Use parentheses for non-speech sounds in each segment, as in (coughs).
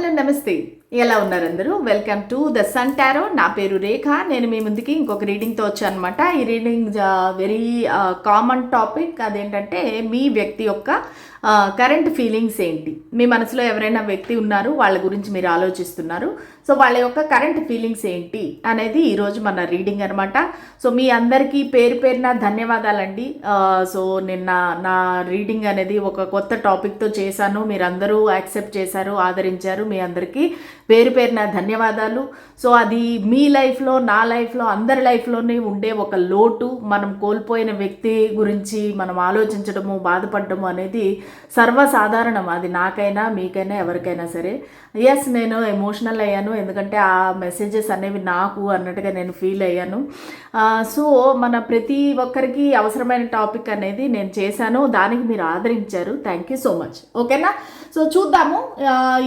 Hello నమస్తే. ఎలా ఉన్నారు అందరూ? Welcome to the sun tarot నా పేరు రేఖ. నేను మీ ముందుకి ఇంకొక రీడింగ్తో వచ్చాను అనమాట ఈ రీడింగ్ వెరీ కామన్ టాపిక్ అదేంటంటే మీ వ్యక్తి యొక్క కరెంట్ ఫీలింగ్స్ ఏంటి? మీ మనసులో ఎవరైనా వ్యక్తి ఉన్నారు వాళ్ళ గురించి మీరు ఆలోచిస్తున్నారు. సో వాళ్ళ యొక్క కరెంట్ ఫీలింగ్స్ ఏంటి అనేది ఈరోజు మన రీడింగ్ అనమాట సో మీ అందరికీ పేరు పేరున ధన్యవాదాలండి. సో నిన్న నా రీడింగ్ అనేది ఒక కొత్త టాపిక్తో చేశాను. మీరందరూ యాక్సెప్ట్ చేశారు ఆదరించారు మీ అందరికీ. పేరు పేరున ధన్యవాదాలు. సో అది మీ లైఫ్లో నా లైఫ్లో అందరి లైఫ్లోనే ఉండే ఒక లోటు. మనం కోల్పోయిన వ్యక్తి గురించి మనం ఆలోచించడము బాధపడము అనేది సర్వసాధారణం. అది నాకైనా మీకైనా ఎవరికైనా సరే. ఎస్ నేను ఎమోషనల్ అయ్యాను. ఎందుకంటే ఆ మెసేజెస్ అనేవి నాకు అన్నట్టుగా నేను ఫీల్ అయ్యాను. సో మన ప్రతి ఒక్కరికి అవసరమైన టాపిక్ అనేది నేను చేశాను. దానికి మీరు ఆదరించారు. థ్యాంక్ యూ సో మచ్ ఓకేనా సో చూద్దాము.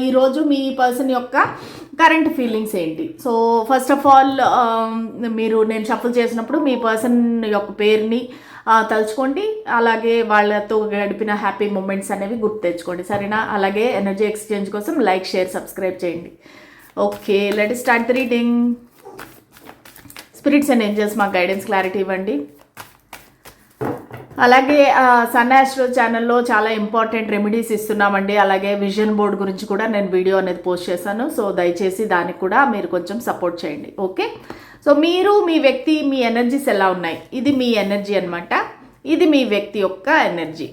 ఈరోజు మీ పర్సన్ యొక్క కరెంట్ ఫీలింగ్స్ ఏంటి? సో ఫస్ట్ ఆఫ్ ఆల్ మీరు నేను షఫల్ చేసినప్పుడు మీ పర్సన్ యొక్క పేరుని తలుచుకోండి. అలాగే వాళ్ళతో గడిపిన హ్యాపీ మూమెంట్స్ అనేవి గుర్తు తెచ్చుకోండి. సరేనా? అలాగే ఎనర్జీ ఎక్స్చేంజ్ కోసం లైక్ షేర్ సబ్స్క్రైబ్ చేయండి. Okay let start the reading spirits and angels మాకు గైడెన్స్ క్లారిటీ ఇవ్వండి. అలాగే సన్ ఆస్ట్రో ఛానల్లో చాలా ఇంపార్టెంట్ రెమెడీస్ ఇస్తున్నామండి. అలాగే విజన్ బోర్డ్ గురించి కూడా నేను వీడియో అనేది పోస్ట్ చేశాను. సో దయచేసి దానికి కూడా మీరు కొంచెం సపోర్ట్ చేయండి. ఓకే సో మీరు మీ వ్యక్తి మీ ఎనర్జీస్ ఎలా ఉన్నాయి? ఇది మీ ఎనర్జీ అనమాట ఇది మీ వ్యక్తి యొక్క ఎనర్జీ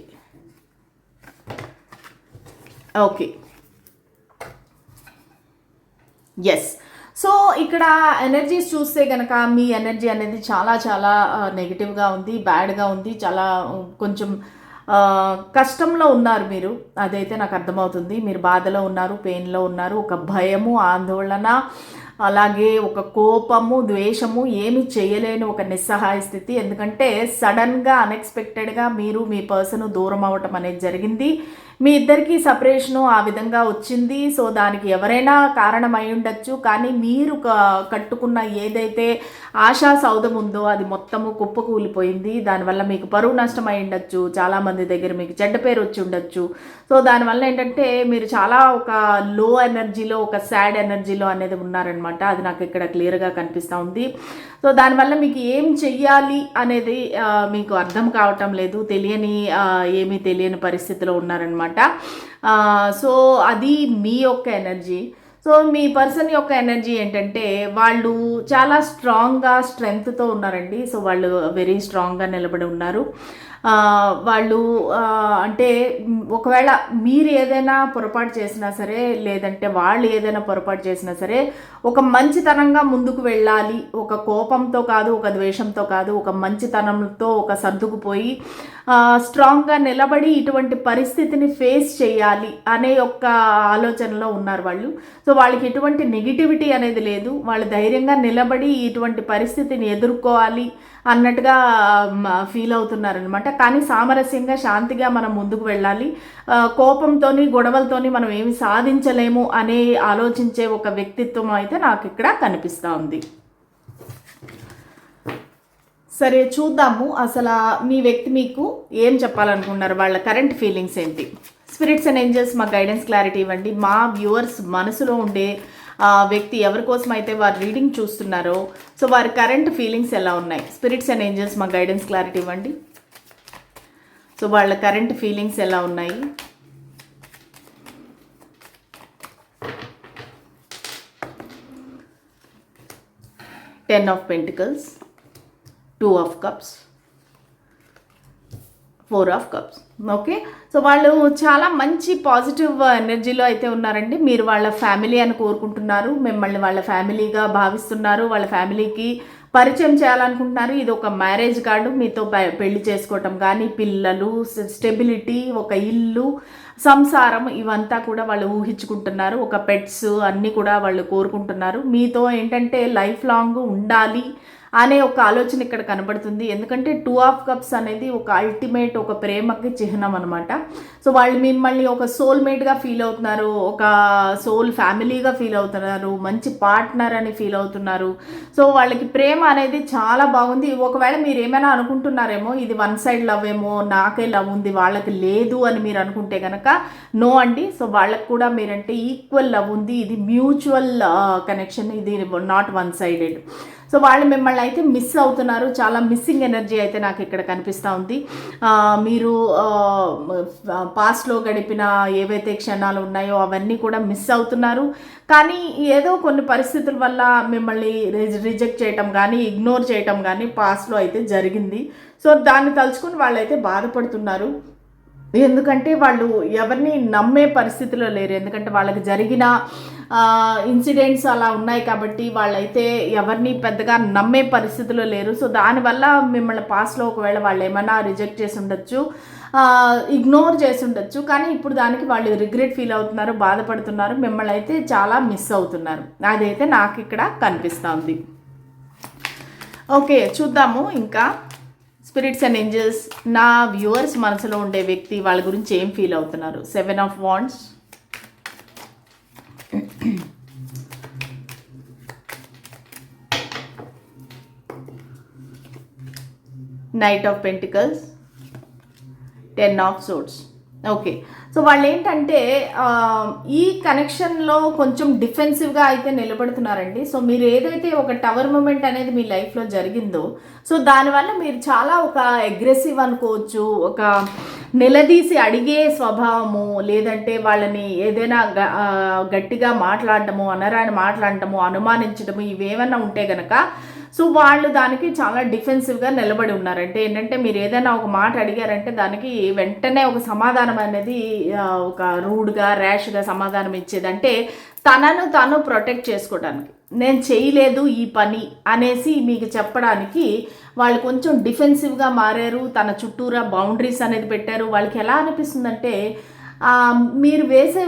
ఓకే ఎస్ సో ఇక్కడ ఎనర్జీస్ చూస్తే కనుక మీ ఎనర్జీ అనేది చాలా చాలా నెగిటివ్గా ఉంది బ్యాడ్గా ఉంది చాలా కొంచెం కష్టంలో ఉన్నారు మీరు. అదైతే నాకు అర్థమవుతుంది. మీరు బాధలో ఉన్నారు పెయిన్లో ఉన్నారు ఒక భయము ఆందోళన అలాగే ఒక కోపము ద్వేషము ఏమి చేయలేని ఒక నిస్సహాయ స్థితి. ఎందుకంటే సడన్గా అన్ఎక్స్పెక్టెడ్గా మీరు మీ పర్సన్ దూరం అవ్వటం అనేది జరిగింది. మీ ఇద్దరికి సపరేషను ఆ విధంగా వచ్చింది. సో దానికి ఎవరైనా కారణం ఉండొచ్చు కానీ మీరు కట్టుకున్న ఏదైతే ఆశా సౌధం ఉందో అది మొత్తము కుప్పకూలిపోయింది. దానివల్ల మీకు పరువు నష్టం అయి ఉండొచ్చు చాలామంది దగ్గర మీకు చెడ్డ పేరు వచ్చి ఉండొచ్చు సో దానివల్ల ఏంటంటే మీరు చాలా ఒక లో ఎనర్జీలో ఒక సాడ్ ఎనర్జీలో అనేది ఉన్నారనమాట. అది నాకు ఇక్కడ క్లియర్గా కనిపిస్తూ ఉంది. సో దానివల్ల మీకు ఏం చెయ్యాలి అనేది మీకు అర్థం కావటం లేదు. తెలియని ఏమీ తెలియని పరిస్థితిలో ఉన్నారనమాట. సో అది మీ యొక్క ఎనర్జీ. సో మీ పర్సన్ యొక్క ఎనర్జీ ఏంటంటే వాళ్ళు చాలా స్ట్రాంగ్గా స్ట్రెంగ్త్తో ఉన్నారండి. సో వాళ్ళు వెరీ స్ట్రాంగ్గా నిలబడి ఉన్నారు. వాళ్ళు అంటే ఒకవేళ మీరు ఏదైనా పొరపాటు చేసినా సరే లేదంటే వాళ్ళు ఏదైనా పొరపాటు చేసినా సరే ఒక మంచితనంగా ముందుకు వెళ్ళాలి. ఒక కోపంతో కాదు ఒక ద్వేషంతో కాదు ఒక మంచితనంతో ఒక సర్దుకుపోయి స్ట్రాంగ్గా నిలబడి ఇటువంటి పరిస్థితిని ఫేస్ చేయాలి అనే ఒక ఆలోచనలో ఉన్నారు వాళ్ళు. సో వాళ్ళకి ఎటువంటి నెగిటివిటీ అనేది లేదు. వాళ్ళు ధైర్యంగా నిలబడి ఇటువంటి పరిస్థితిని ఎదుర్కోవాలి. అన్నట్టుగా ఫీల్ అవుతున్నారనమాట కానీ సామరస్యంగా శాంతిగా మనం ముందుకు వెళ్ళాలి. కోపంతోని గొడవలతోని మనం ఏమి సాధించలేము అనే ఆలోచించే ఒక వ్యక్తిత్వం అయితే నాకు ఇక్కడ కనిపిస్తూ ఉంది. సరే చూద్దాము. అసలు మీ వ్యక్తి మీకు ఏం చెప్పాలనుకున్నారు? వాళ్ళ కరెంట్ ఫీలింగ్స్ ఏంటి? స్పిరిట్స్ అండ్ ఏంజల్స్ మా గైడెన్స్ క్లారిటీ ఇవ్వండి. మా వ్యూవర్స్ మనసులో ఉండే వ్యక్తి ఎవరి కోసం అయితే వారు రీడింగ్ చూస్తున్నారో సో వారి కరెంట్ ఫీలింగ్స్ ఎలా ఉన్నాయి? స్పిరిట్స్ అండ్ ఏంజల్స్ మా గైడెన్స్ క్లారిటీ ఇవ్వండి. సో వాళ్ళ కరెంట్ ఫీలింగ్స్ ఎలా ఉన్నాయి? Ten of pentacles two of cups. Four of cups okay so వాళ్ళు చాలా మంచి పాజిటివ్ ఎనర్జీలో uh, అయితే ఉన్నారండి. మీరు వాళ్ళ ఫ్యామిలీ అని కోరుకుంటున్నారు. మిమ్మల్ని వాళ్ళ ఫ్యామిలీగా భావిస్తున్నారు. వాళ్ళ ఫ్యామిలీకి పరిచయం చేయాలనుకుంటున్నారు. ఇది ఒక మ్యారేజ్ కార్డు మీతో పెళ్ళి చేసుకోవటం కానీ పిల్లలు స్టెబిలిటీ ఒక ఇల్లు సంసారం ఇవంతా కూడా వాళ్ళు ఊహించుకుంటున్నారు. ఒక పెట్స్ అన్నీ కూడా వాళ్ళు కోరుకుంటున్నారు. మీతో ఏంటంటే లైఫ్ లాంగ్ ఉండాలి. అనే ఒక ఆలోచన ఇక్కడ కనబడుతుంది. ఎందుకంటే టూ ఆఫ్ కప్స్ అనేది ఒక అల్టిమేట్ ఒక ప్రేమకి చిహ్నం అనమాట సో వాళ్ళు మిమ్మల్ని ఒక సోల్మేట్గా ఫీల్ అవుతున్నారు ఒక సోల్ ఫ్యామిలీగా ఫీల్ అవుతున్నారు మంచి పార్ట్నర్ అని ఫీల్ అవుతున్నారు. సో వాళ్ళకి ప్రేమ అనేది చాలా బాగుంది. ఒకవేళ మీరు ఏమైనా అనుకుంటున్నారేమో ఇది వన్ సైడ్ లవ్ ఏమో నాకే లవ్ ఉంది వాళ్ళకి లేదు అని మీరు అనుకుంటే కనుక నో అండి. సో వాళ్ళకి కూడా మీరంటే ఈక్వల్ లవ్ ఉంది. ఇది మ్యూచువల్ కనెక్షన్ uh, ఇది నాట్ వన్ సైడెడ్ సో వాళ్ళు మిమ్మల్ని అయితే మిస్ అవుతున్నారు. చాలా మిస్సింగ్ ఎనర్జీ అయితే నాకు ఇక్కడ కనిపిస్తూ ఉంది. మీరు పాస్ట్లో గడిపిన ఏవైతే క్షణాలు ఉన్నాయో అవన్నీ కూడా మిస్ అవుతున్నారు. కానీ ఏదో కొన్ని పరిస్థితుల వల్ల మిమ్మల్ని రిజెక్ట్ చేయటం కానీ ఇగ్నోర్ చేయటం కానీ పాస్ట్లో అయితే జరిగింది. సో దాన్ని తలుచుకుని వాళ్ళైతే బాధపడుతున్నారు. ఎందుకంటే వాళ్ళు ఎవరిని నమ్మే పరిస్థితిలో లేరు. ఎందుకంటే వాళ్ళకి జరిగిన ఇన్సిడెంట్స్ అలా ఉన్నాయి కాబట్టి వాళ్ళైతే ఎవరిని పెద్దగా నమ్మే పరిస్థితిలో లేరు. సో దానివల్ల మిమ్మల్ని పాస్లో ఒకవేళ వాళ్ళు ఏమైనా రిజెక్ట్ చేసి ఉండొచ్చు ఇగ్నోర్ చేసి ఉండొచ్చు. కానీ ఇప్పుడు దానికి వాళ్ళు రిగ్రెట్ ఫీల్ అవుతున్నారు బాధపడుతున్నారు మిమ్మల్ని అయితే చాలా మిస్ అవుతున్నారు. అదైతే నాకు ఇక్కడ కనిపిస్తుంది ఓకే చూద్దాము ఇంకా. స్పిరిట్స్ అండ్ ఏంజల్స్ నా వ్యూవర్స్ మనసులో ఉండే వ్యక్తి వాళ్ళ గురించి ఏం ఫీల్ అవుతున్నారు? Seven of wands knight of pentacles ten of swords okay so వాళ్ళు ఏంటంటే ఈ కనెక్షన్లో కొంచెం డిఫెన్సివ్గా అయితే నిలబడుతున్నారండి. సో మీరు ఏదైతే ఒక టవర్ మూమెంట్ అనేది మీ లైఫ్లో జరిగిందో సో దానివల్ల మీరు చాలా ఒక అగ్రెసివ్ అనుకోవచ్చు. ఒక నిలదీసి అడిగే స్వభావము లేదంటే వాళ్ళని ఏదైనా గ- గట్టిగా మాట్లాడటము అనరాని మాట్లాడటము అనుమానించడము ఇవేమన్నా ఉంటే గనక సో వాళ్ళు దానికి చాలా డిఫెన్సివ్గా నిలబడి ఉన్నారంటే ఏంటంటే మీరు ఏదైనా ఒక మాట అడిగారంటే దానికి వెంటనే ఒక సమాధానం అనేది ఒక రూడ్గా ర్యాష్గా సమాధానం ఇచ్చేది. అంటే తనను తాను ప్రొటెక్ట్ చేసుకోవడానికి. నేను చేయలేదు ఈ పని అనేసి మీకు చెప్పడానికి వాళ్ళు కొంచెం డిఫెన్సివ్గా మారారు. తన చుట్టూరా బౌండరీస్ అనేది పెట్టారు. వాళ్ళకి ఎలా అనిపిస్తుందంటే మీరు వేసే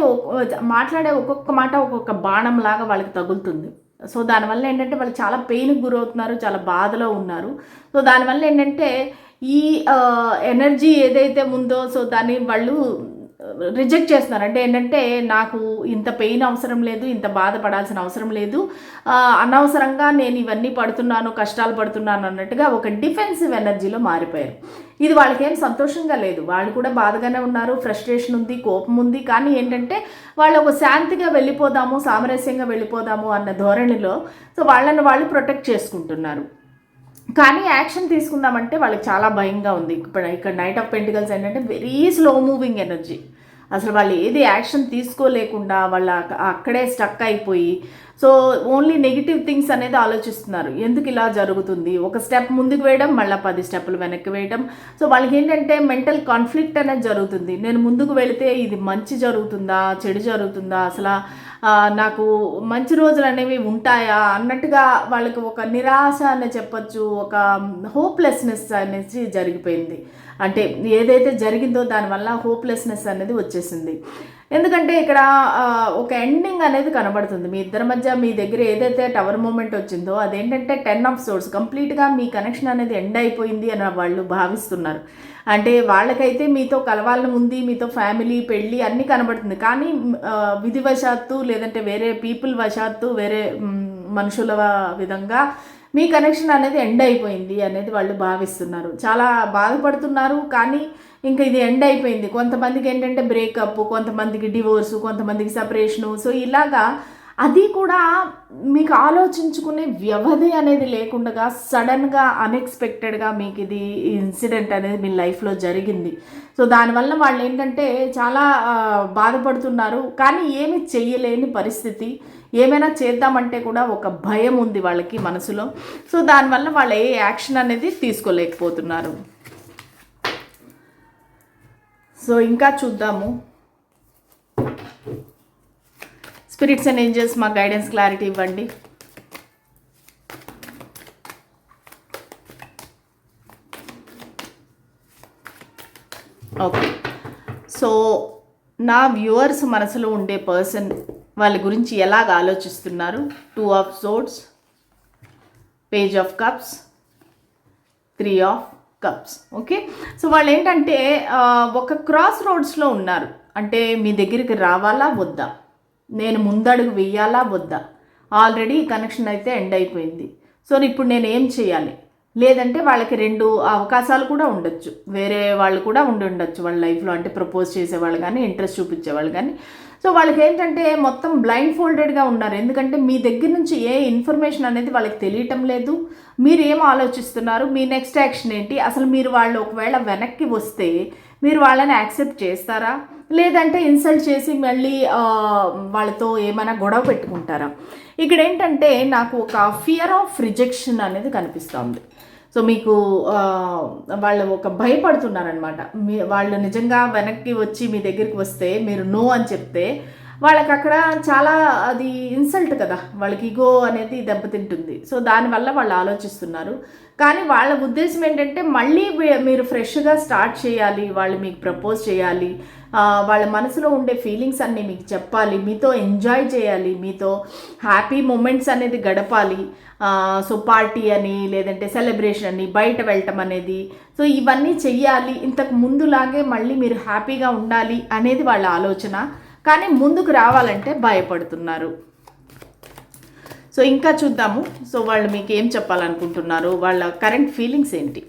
మాట్లాడే ఒక్కొక్క మాట ఒక్కొక్క బాణం లాగా వాళ్ళకి తగులుతుంది. సో దానివల్ల ఏంటంటే వాళ్ళు చాలా పెయిన్కి గురవుతున్నారు చాలా బాధలో ఉన్నారు. సో దానివల్ల ఏంటంటే ఈ ఎనర్జీ ఏదైతే ఉందో సో దాన్ని వాళ్ళు రిజెక్ట్ చేస్తున్నారు. అంటే ఏంటంటే నాకు ఇంత పెయిన్ అవసరం లేదు ఇంత బాధపడాల్సిన అవసరం లేదు. అనవసరంగా నేను ఇవన్నీ పడుతున్నాను కష్టాలు పడుతున్నాను అన్నట్టుగా ఒక డిఫెన్సివ్ ఎనర్జీలో మారిపోయారు. ఇది వాళ్ళకేం సంతోషంగా లేదు. వాళ్ళు కూడా బాధగానే ఉన్నారు ఫ్రస్ట్రేషన్ ఉంది కోపం ఉంది. కానీ ఏంటంటే వాళ్ళు ఒక శాంతిగా వెళ్ళిపోదాము సామరస్యంగా వెళ్ళిపోదాము అన్న ధోరణిలో సో వాళ్ళని వాళ్ళు ప్రొటెక్ట్ చేసుకుంటున్నారు. కానీ యాక్షన్ తీసుకుందామంటే వాళ్ళకి చాలా భయంగా ఉంది. ఇప్పుడు ఇక్కడ నైట్ ఆఫ్ పెంటికల్స్ ఏంటంటే వెరీ స్లో మూవింగ్ ఎనర్జీ అసలు వాళ్ళు ఏది యాక్షన్ తీసుకోలేకుండా వాళ్ళ అక్కడే స్టక్ అయిపోయి సో ఓన్లీ నెగిటివ్ థింగ్స్ అనేది ఆలోచిస్తున్నారు. ఎందుకు ఇలా జరుగుతుంది? ఒక స్టెప్ ముందుకు వేయడం మళ్ళీ పది స్టెప్పులు వెనక్కి వేయడం. సో వాళ్ళకి ఏంటంటే మెంటల్ కాన్ఫ్లిక్ట్ అనేది జరుగుతుంది. నేను ముందుకు వెళితే ఇది మంచి జరుగుతుందా చెడు జరుగుతుందా? అసలు నాకు మంచి రోజులు అనేవి ఉంటాయా అన్నట్టుగా వాళ్ళకి ఒక నిరాశ అని చెప్పొచ్చు ఒక హోప్లెస్నెస్ అనేది జరిగిపోయింది. అంటే ఏదైతే జరిగిందో దానివల్ల హోప్లెస్నెస్ అనేది వచ్చేసింది. ఎందుకంటే ఇక్కడ ఒక ఎండింగ్ అనేది కనబడుతుంది. మీ ఇద్దరి మధ్య మీ దగ్గర ఏదైతే టవర్ మూమెంట్ వచ్చిందో అదేంటంటే టెన్ ఆఫ్ సోర్స్ కంప్లీట్గా మీ కనెక్షన్ అనేది ఎండ్ అయిపోయింది అని వాళ్ళు భావిస్తున్నారు. అంటే వాళ్ళకైతే మీతో కలవాలని ఉంది మీతో ఫ్యామిలీ పెళ్ళి అన్నీ కనబడుతుంది. కానీ విధివశాత్తు లేదంటే వేరే పీపుల్ వశాత్తు వేరే మనుషుల విధంగా మీ కనెక్షన్ అనేది ఎండ్ అయిపోయింది అనేది వాళ్ళు భావిస్తున్నారు. చాలా బాధపడుతున్నారు కానీ ఇంకా ఇది ఎండ్ అయిపోయింది. కొంతమందికి ఏంటంటే బ్రేకప్ కొంతమందికి డివోర్సు కొంతమందికి సపరేషను సో ఇలాగా అది కూడా మీకు ఆలోచించుకునే వ్యవధి అనేది లేకుండా సడన్గా అన్ఎక్స్పెక్టెడ్గా మీకు ఇది ఇన్సిడెంట్ అనేది మీ లైఫ్లో జరిగింది. సో దానివల్ల వాళ్ళు ఏంటంటే చాలా బాధపడుతున్నారు. కానీ ఏమి చెయ్యలేని పరిస్థితి. ఏమైనా చేద్దామంటే కూడా ఒక భయం ఉంది వాళ్ళకి మనసులో. సో దానివల్ల వాళ్ళు ఏ యాక్షన్ అనేది తీసుకోలేకపోతున్నారు. సో ఇంకా చూద్దాము. స్పిరిట్స్ అండ్ ఏంజల్స్ మా గైడెన్స్ క్లారిటీ ఇవ్వండి. ఓకే. సో నా వ్యూవర్స్ మనసులో ఉండే పర్సన్ వాళ్ళ గురించి ఎలాగ ఆలోచిస్తున్నారు? Two of swords page of cups three of cups okay so వాళ్ళు ఏంటంటే ఒక క్రాస్ రోడ్స్లో ఉన్నారు. అంటే మీ దగ్గరికి రావాలా? వద్దా? నేను ముందడుగు వెయ్యాలా వద్దా? ఆల్రెడీ కనెక్షన్ అయితే ఎండ్ అయిపోయింది. సో ఇప్పుడు నేను ఏం చేయాలి? లేదంటే వాళ్ళకి రెండు అవకాశాలు కూడా ఉండొచ్చు. వేరే వాళ్ళు కూడా ఉండి ఉండొచ్చు వాళ్ళ లైఫ్లో. అంటే ప్రపోజ్ చేసేవాళ్ళు కానీ ఇంట్రెస్ట్ చూపించేవాళ్ళు కానీ. సో వాళ్ళకి ఏంటంటే మొత్తం బ్లైండ్ ఫోల్డెడ్గా ఉన్నారు. ఎందుకంటే మీ దగ్గర నుంచి ఏ ఇన్ఫర్మేషన్ అనేది వాళ్ళకి తెలియటం లేదు. మీరు ఏం ఆలోచిస్తున్నారు? మీ నెక్స్ట్ యాక్షన్ ఏంటి? అసలు మీరు వాళ్ళు ఒకవేళ వెనక్కి వస్తే మీరు వాళ్ళని యాక్సెప్ట్ చేస్తారా? లేదంటే ఇన్సల్ట్ చేసి మళ్ళీ వాళ్ళతో ఏమైనా గొడవ పెట్టుకుంటారా? ఇక్కడ ఏంటంటే నాకు ఒక ఫియర్ ఆఫ్ రిజెక్షన్ అనేది కనిపిస్తోంది. సో మీకు వాళ్ళు ఒక భయపడుతున్నారనమాట మీ వాళ్ళు నిజంగా వెనక్కి వచ్చి మీ దగ్గరికి వస్తే మీరు నో అని చెప్తే వాళ్ళకి అక్కడ చాలా అది ఇన్సల్ట్ కదా. వాళ్ళకి ఈగో అనేది దెబ్బతింటుంది. సో దానివల్ల వాళ్ళు ఆలోచిస్తున్నారు. కానీ వాళ్ళ ఉద్దేశం ఏంటంటే మళ్ళీ మీరు ఫ్రెష్గా స్టార్ట్ చేయాలి వాళ్ళు మీకు ప్రపోజ్ చేయాలి వాళ్ళ మనసులో ఉండే ఫీలింగ్స్ అన్నీ మీకు చెప్పాలి మీతో ఎంజాయ్ చేయాలి మీతో హ్యాపీ మూమెంట్స్ అనేది గడపాలి సో పార్టీ అని లేదంటే సెలబ్రేషన్ అని బయట వెళ్ళటం అనేది. సో ఇవన్నీ చెయ్యాలి. ఇంతకు ముందులాగే మళ్ళీ మీరు హ్యాపీగా ఉండాలి అనేది వాళ్ళ ఆలోచన. కానీ ముందుకు రావాలంటే భయపడుతున్నారు. సో ఇంకా చూద్దాము. సో వాళ్ళు మీకు ఏం చెప్పాలనుకుంటున్నారు? వాళ్ళ కరెంట్ ఫీలింగ్స్ ఏంటి?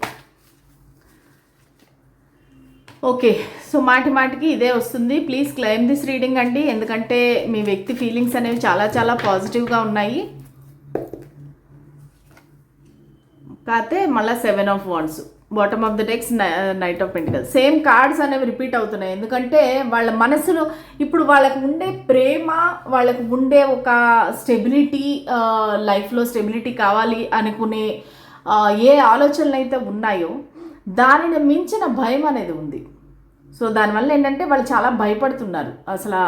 ఓకే. సో మాటి మాటికి ఇదే వస్తుంది. ప్లీజ్ క్లెయిమ్ దిస్ రీడింగ్ అండి. ఎందుకంటే మీ వ్యక్తి ఫీలింగ్స్ అనేవి చాలా చాలా పాజిటివ్గా ఉన్నాయి. కాకపోతే మళ్ళీ seven of wands bottom of the decks knight of pentacle same cards అనేవి రిపీట్ అవుతున్నాయి. ఎందుకంటే వాళ్ళ మనసులో ఇప్పుడు వాళ్ళకు ఉండే ప్రేమ వాళ్ళకు ఉండే ఒక స్టెబిలిటీ లైఫ్లో స్టెబిలిటీ కావాలి అనుకునే uh, ఏ ఆలోచనలు అయితే ఉన్నాయో దానిని మించిన భయం అనేది ఉంది. సో దానివల్ల ఏంటంటే వాళ్ళు చాలా భయపడుతున్నారు. అసలు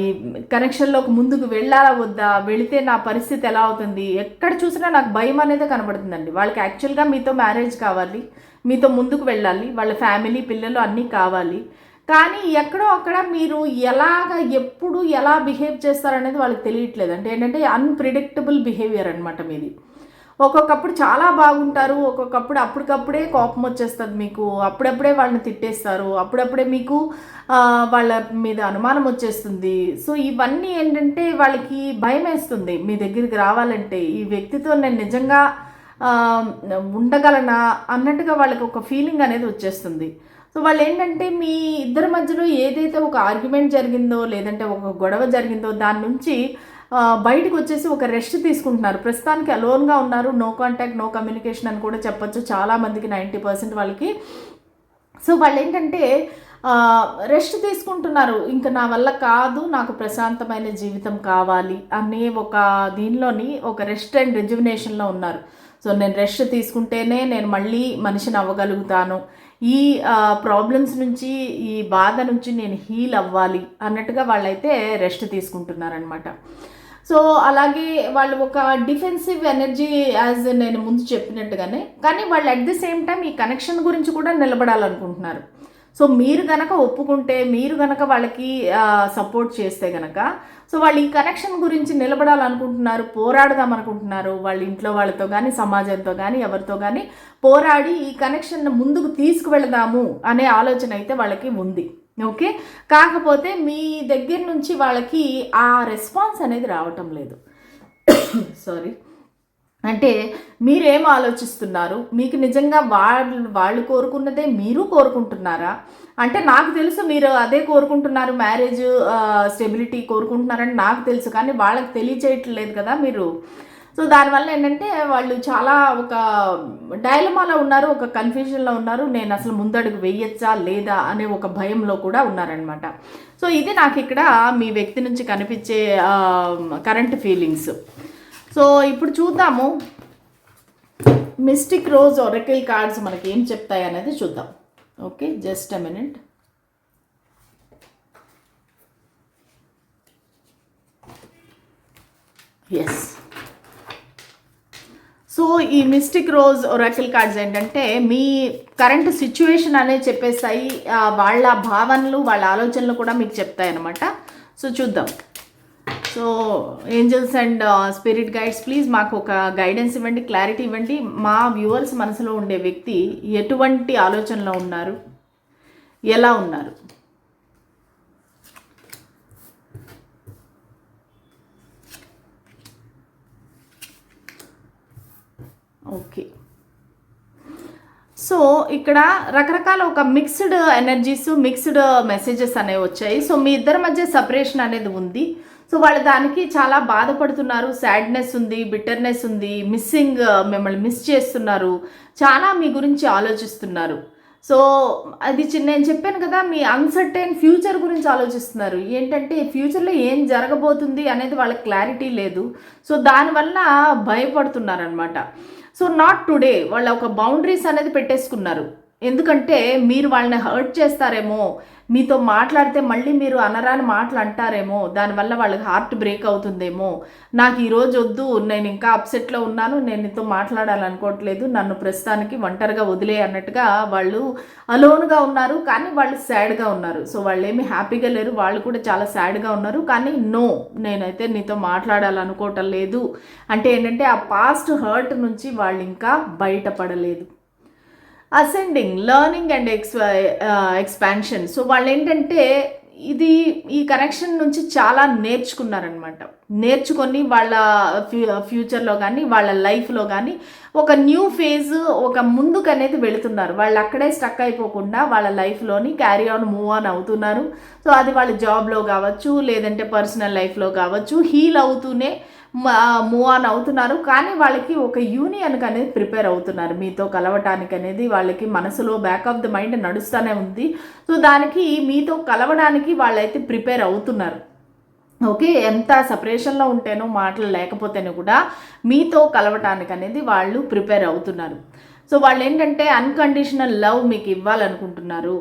ఈ కనెక్షన్లోకి ముందుకు వెళ్ళాలా వద్దా? వెళితే నా పరిస్థితి ఎలా అవుతుంది? ఎక్కడ చూసినా నాకు భయం అనేది కనబడుతుందండి. వాళ్ళకి యాక్చువల్గా మీతో మ్యారేజ్ కావాలి మీతో ముందుకు వెళ్ళాలి వాళ్ళ ఫ్యామిలీ పిల్లలు అన్నీ కావాలి. కానీ ఎక్కడో అక్కడ మీరు ఎలాగ ఎప్పుడు ఎలా బిహేవ్ చేస్తారనేది వాళ్ళకి తెలియట్లేదు. అంటే ఏంటంటే అన్ప్రిడిక్టబుల్ బిహేవియర్ అనమాట మీది. ఒక్కొక్కప్పుడు చాలా బాగుంటారు ఒక్కొక్కప్పుడు అప్పటికప్పుడే కోపం వచ్చేస్తుంది మీకు. అప్పుడప్పుడే వాళ్ళని తిట్టేస్తారు అప్పుడప్పుడే మీకు వాళ్ళ మీద అనుమానం వచ్చేస్తుంది. సో ఇవన్నీ ఏంటంటే వాళ్ళకి భయం వేస్తుంది మీ దగ్గరికి రావాలంటే ఈ వ్యక్తితో నేను నిజంగా ఉండగలనా అన్నట్టుగా వాళ్ళకి ఒక ఫీలింగ్ అనేది వచ్చేస్తుంది. సో వాళ్ళు ఏంటంటే మీ ఇద్దరి మధ్యలో ఏదైతే ఒక ఆర్గ్యుమెంట్ జరిగిందో లేదంటే ఒక గొడవ జరిగిందో దాని నుంచి బయటకు వచ్చేసి ఒక రెస్ట్ తీసుకుంటున్నారు. ప్రస్తుతానికి అలోన్గా ఉన్నారు. నో కాంటాక్ట్ నో కమ్యూనికేషన్ అని కూడా చెప్పొచ్చు. చాలామందికి నైంటీ పర్సెంట్ వాళ్ళకి. సో వాళ్ళు ఏంటంటే రెస్ట్ తీసుకుంటున్నారు. ఇంకా నా వల్ల కాదు నాకు ప్రశాంతమైన జీవితం కావాలి అనే ఒక దీనిలోని ఒక రెస్ట్ అండ్ రిజువినేషన్లో ఉన్నారు. సో నేను రెస్ట్ తీసుకుంటేనే నేను మళ్ళీ మనిషిని అవ్వగలుగుతాను. ఈ ప్రాబ్లమ్స్ నుంచి ఈ బాధ నుంచి నేను హీల్ అవ్వాలి అన్నట్టుగా వాళ్ళైతే రెస్ట్ తీసుకుంటున్నారనమాట సో అలాగే వాళ్ళు ఒక డిఫెన్సివ్ ఎనర్జీ యాజ్ నేను ముందు చెప్పినట్టుగానే కానీ వాళ్ళు అట్ ది సేమ్ టైం ఈ కనెక్షన్ గురించి కూడా నిలబడాలనుకుంటున్నారు. సో మీరు గనక ఒప్పుకుంటే మీరు గనక వాళ్ళకి సపోర్ట్ చేస్తే గనక సో వాళ్ళు ఈ కనెక్షన్ గురించి నిలబడాలనుకుంటున్నారు పోరాడదాం అనుకుంటున్నారు వాళ్ళ ఇంట్లో వాళ్ళతో కానీ సమాజంతో కానీ ఎవరితో కానీ పోరాడి ఈ కనెక్షన్ ముందుకు తీసుకువెళదాము అనే ఆలోచన అయితే వాళ్ళకి ఉంది. ఓకే? కాకపోతే మీ దగ్గర నుంచి వాళ్ళకి ఆ రెస్పాన్స్ అనేది రావటం లేదు. (coughs) సారీ. అంటే మీరేం ఆలోచిస్తున్నారు? మీకు నిజంగా వాళ్ళు వాళ్ళు కోరుకున్నదే మీరు కోరుకుంటున్నారా? అంటే నాకు తెలుసు మీరు అదే కోరుకుంటున్నారు మ్యారేజ్ స్టెబిలిటీ కోరుకుంటున్నారని నాకు తెలుసు కానీ వాళ్ళకి తెలియచేయట్లేదు కదా మీరు. సో దానివల్ల ఏంటంటే వాళ్ళు చాలా ఒక డైలమాలో ఉన్నారు ఒక కన్ఫ్యూజన్లో ఉన్నారు నేను అసలు ముందడుగు వేయచ్చా లేదా అనే ఒక భయంలో కూడా ఉన్నారనమాట సో ఇది నాకు ఇక్కడ మీ వ్యక్తి నుంచి కనిపించే కరెంట్ ఫీలింగ్స్ సో ఇప్పుడు చూద్దాము. మిస్టిక్ రోజ్ ఒరకిల్ కార్డ్స్ మనకి ఏం చెప్తాయి అనేది చూద్దాం. Okay just a minute yes so ఈ మిస్టిక్ రోజ్ ఒరాకిల్ కార్డ్స్ ఏంటంటే మీ కరెంట్ సిచ్యువేషన్ అనేది చెప్పేస్తాయి వాళ్ళ భావనలు వాళ్ళ ఆలోచనలు కూడా మీకు చెప్తాయి అనమాట సో చూద్దాం. So so angels and spirit guides please మాకు ఒక గైడెన్స్ ఇవ్వండి క్లారిటీ ఇవ్వండి. మా వ్యూవర్స్ మనసులో ఉండే వ్యక్తి ఎటువంటి ఆలోచనలో ఉన్నారు? ఎలా ఉన్నారు? ఓకే. సో ఇక్కడ రకరకాల ఒక మిక్స్డ్ ఎనర్జీస్ మిక్స్డ్ మెసేజెస్ అనేవి వచ్చాయి. సో మీ ఇద్దరి మధ్య సపరేషన్ అనేది ఉంది. సో వాళ్ళు దానికి చాలా బాధపడుతున్నారు. సాడ్నెస్ ఉంది బిటర్నెస్ ఉంది మిస్సింగ్ మిమ్మల్ని మిస్ చేస్తున్నారు. చాలా మీ గురించి ఆలోచిస్తున్నారు. సో అది చిన్న నేను చెప్పాను కదా మీ అన్సర్టైన్ ఫ్యూచర్ గురించి ఆలోచిస్తున్నారు. ఏంటంటే ఫ్యూచర్లో ఏం జరగబోతుంది అనేది వాళ్ళకి క్లారిటీ లేదు. సో దానివల్ల భయపడుతున్నారు అనమాట సో నాట్ టుడే వాళ్ళ ఒక బౌండరీస్ అనేది పెట్టేసుకున్నారు. ఎందుకంటే మీరు వాళ్ళని హర్ట్ చేస్తారేమో మీతో మాట్లాడితే మళ్ళీ మీరు అనరాని మాటలు అంటారేమో దానివల్ల వాళ్ళకి హార్ట్ బ్రేక్ అవుతుందేమో. నాకు ఈరోజు వద్దు నేను ఇంకా అప్సెట్లో ఉన్నాను నేను నీతో మాట్లాడాలనుకోవట్లేదు నన్ను ప్రస్తుతానికి ఒంటరిగా వదిలే అన్నట్టుగా వాళ్ళు అలోన్గా ఉన్నారు కానీ వాళ్ళు సాడ్గా ఉన్నారు. సో వాళ్ళు ఏమి హ్యాపీగా లేరు వాళ్ళు కూడా చాలా సాడ్గా ఉన్నారు కానీ నో నేనైతే నీతో మాట్లాడాలనుకోవటం లేదు. అంటే ఏంటంటే ఆ పాస్ట్ హర్ట్ నుంచి వాళ్ళు ఇంకా బయటపడలేదు. Ascending learning and ex expansion so వాళ్ళు ఏంటంటే ఇది ఈ కనెక్షన్ నుంచి చాలా నేర్చుకున్నారనమాట నేర్చుకొని వాళ్ళ ఫ్యూ ఫ్యూచర్లో కానీ వాళ్ళ లైఫ్లో కానీ ఒక న్యూ ఫేజ్ ఒక ముందుకు అనేది వెళుతున్నారు. వాళ్ళు అక్కడే స్టక్ అయిపోకుండా వాళ్ళ లైఫ్లోని క్యారీ ఆన్ మూవ్ ఆన్ అవుతున్నారు. సో అది వాళ్ళ జాబ్లో కావచ్చు లేదంటే పర్సనల్ లైఫ్లో కావచ్చు హీల్ అవుతూనే మూవ్ ఆన్ అవుతున్నారు. కానీ వాళ్ళకి ఒక యూనియన్కి అనేది ప్రిపేర్ అవుతున్నారు. మీతో కలవటానికి అనేది వాళ్ళకి మనసులో బ్యాక్ ఆఫ్ ద మైండ్ నడుస్తూనే ఉంది. సో దానికి మీతో కలవడానికి వాళ్ళైతే ప్రిపేర్ అవుతున్నారు. ఓకే? ఎంత సపరేషన్లో ఉంటేనో మాటలు లేకపోతేనే కూడా మీతో కలవటానికి అనేది వాళ్ళు ప్రిపేర్ అవుతున్నారు. సో వాళ్ళు ఏంటంటే అన్కండిషనల్ లవ్ మీకు ఇవ్వాలనుకుంటున్నారు.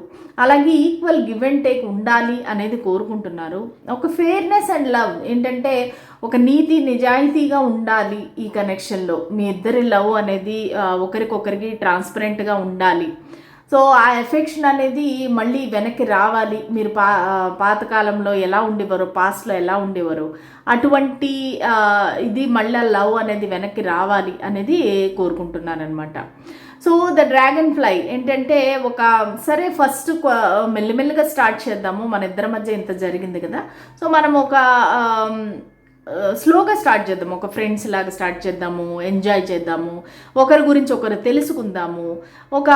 అలాగే ఈక్వల్ గివ్ అండ్ టేక్ ఉండాలి అనేది కోరుకుంటున్నారు. ఒక ఫేర్నెస్ అండ్ లవ్ ఏంటంటే ఒక నీతి నిజాయితీగా ఉండాలి ఈ కనెక్షన్లో మీ ఇద్దరి లవ్ అనేది ఒకరికొకరికి ట్రాన్స్పరెంట్గా ఉండాలి. సో ఆ ఎఫెక్షన్ అనేది మళ్ళీ వెనక్కి రావాలి. మీరు పా పాతకాలంలో ఎలా ఉండేవారు? పాస్ట్లో ఎలా ఉండేవారు? అటువంటి ఇది మళ్ళీ లవ్ అనేది వెనక్కి రావాలి అనేది కోరుకుంటున్నాను అనమాట సో ద డ్రాగన్ ఫ్లై ఏంటంటే ఒక సరే ఫస్ట్ మెల్లిమెల్లిగా స్టార్ట్ చేద్దాము. మన ఇద్దరి మధ్య ఇంత జరిగింది కదా. సో మనం ఒక స్లోగా స్టార్ట్ చేద్దాము ఒక ఫ్రెండ్స్ లాగా స్టార్ట్ చేద్దాము ఎంజాయ్ చేద్దాము ఒకరి గురించి ఒకరు తెలుసుకుందాము ఒక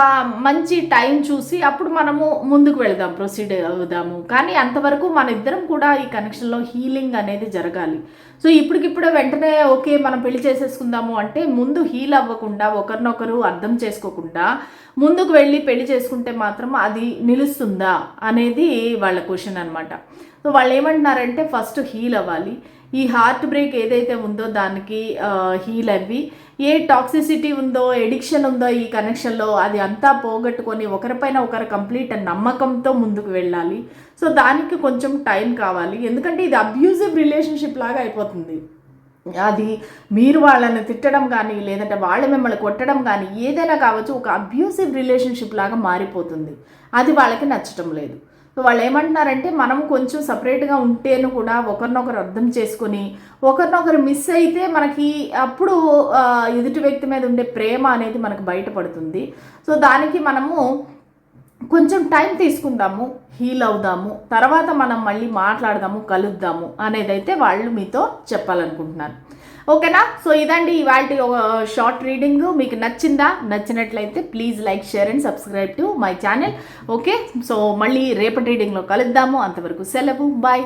మంచి టైం చూసి అప్పుడు మనము ముందుకు వెళదాం ప్రొసీడ్ అవుదాము. కానీ అంతవరకు మన ఇద్దరం కూడా ఈ కనెక్షన్లో హీలింగ్ అనేది జరగాలి. సో ఇప్పటికిప్పుడే వెంటనే ఓకే మనం పెళ్ళి చేసేసుకుందాము అంటే ముందు హీల్ అవ్వకుండా ఒకరినొకరు అర్థం చేసుకోకుండా ముందుకు వెళ్ళి పెళ్ళి చేసుకుంటే మాత్రం అది నిలుస్తుందా అనేది వాళ్ళ క్వశ్చన్ అనమాట సో వాళ్ళు ఏమంటున్నారంటే ఫస్ట్ హీల్ అవ్వాలి ఈ హార్ట్ బ్రేక్ ఏదైతే ఉందో దానికి హీల్ అవ్వి ఏ టాక్సిసిటీ ఉందో ఎడిక్షన్ ఉందో ఈ కనెక్షన్లో అది అంతా పోగొట్టుకొని ఒకరిపైన ఒకరు కంప్లీట్ నమ్మకంతో ముందుకు వెళ్ళాలి. సో దానికి కొంచెం టైం కావాలి. ఎందుకంటే ఇది అబ్యూజివ్ రిలేషన్షిప్ లాగా అయిపోతుంది. అది మీరు వాళ్ళని తిట్టడం కానీ లేదంటే వాళ్ళు మిమ్మల్ని కొట్టడం కానీ ఏదైనా కావచ్చు ఒక అబ్యూసివ్ రిలేషన్షిప్ లాగా మారిపోతుంది. అది వాళ్ళకి నచ్చటం లేదు. సో వాళ్ళు ఏమంటున్నారంటే మనం కొంచెం సపరేట్గా ఉంటేను కూడా ఒకరినొకరు అర్థం చేసుకొని ఒకరినొకరు మిస్ అయితే మనకి అప్పుడు ఎదుటి వ్యక్తి మీద ఉండే ప్రేమ అనేది మనకు బయటపడుతుంది. సో దానికి మనము కొంచెం టైం తీసుకుందాము హీల్ అవుదాము తర్వాత మనం మళ్ళీ మాట్లాడదాము కలుద్దాము అనేది అయితే వాళ్ళు మీతో చెప్పాలనుకుంటున్నారు. ఓకేనా? సో ఇదండి ఇవాళ ఒక షార్ట్ రీడింగ్ మీకు నచ్చిందా? నచ్చినట్లయితే please like share and subscribe to my channel okay so మళ్ళీ రేపటి రీడింగ్లో కలుద్దాము. అంతవరకు సెలవు. బాయ్